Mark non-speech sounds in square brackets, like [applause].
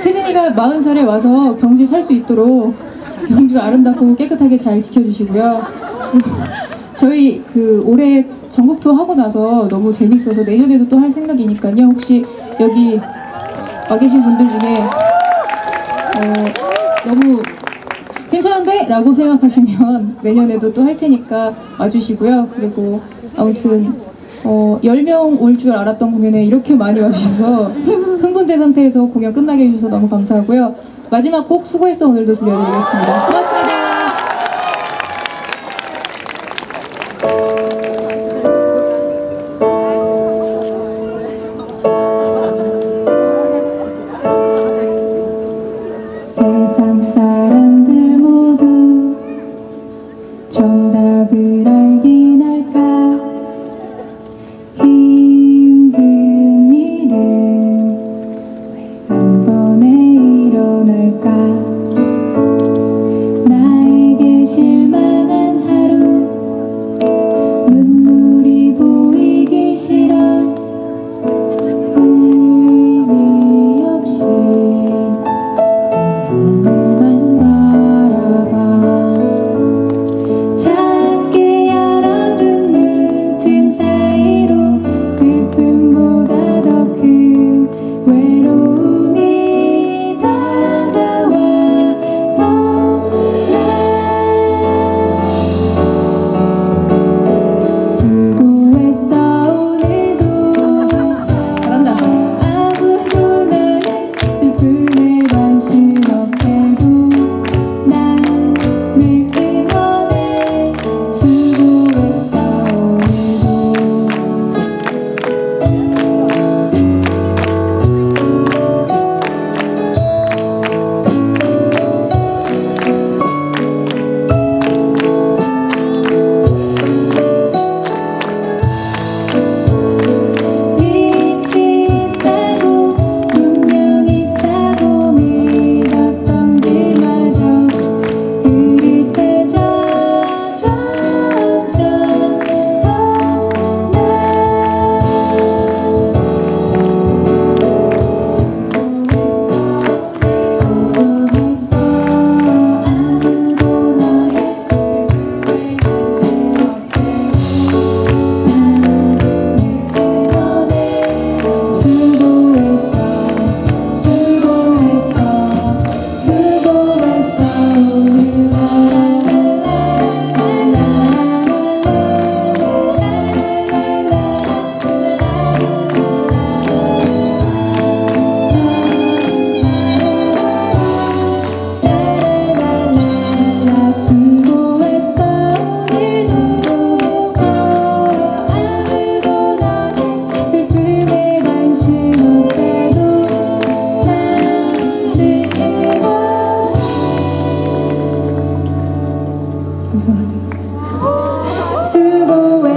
세진이가 40살에 와서 경주에 살 수 있도록 경주 아름답고 깨끗하게 잘 지켜주시고요. [laughs] 저희 그 올해 전국 투어 하고 나서 너무 재밌어서 내년에도 또 할 생각이니까요. 혹시 여기 와 계신 분들 중에 어, 너무 괜찮은데? 라고 생각하시면 [laughs] 내년에도 또 할 테니까 와주시고요. 그리고 아무튼 어, 10명 올 줄 알았던 공연에 이렇게 많이 와주셔서 [laughs] 흥분된 상태에서 공연 끝나게 해주셔서 너무 감사하고요. 마지막 곡 수고했어 오늘도 들려드리겠습니다. 고맙습니다. 세상 사 감사합니다. 수고했어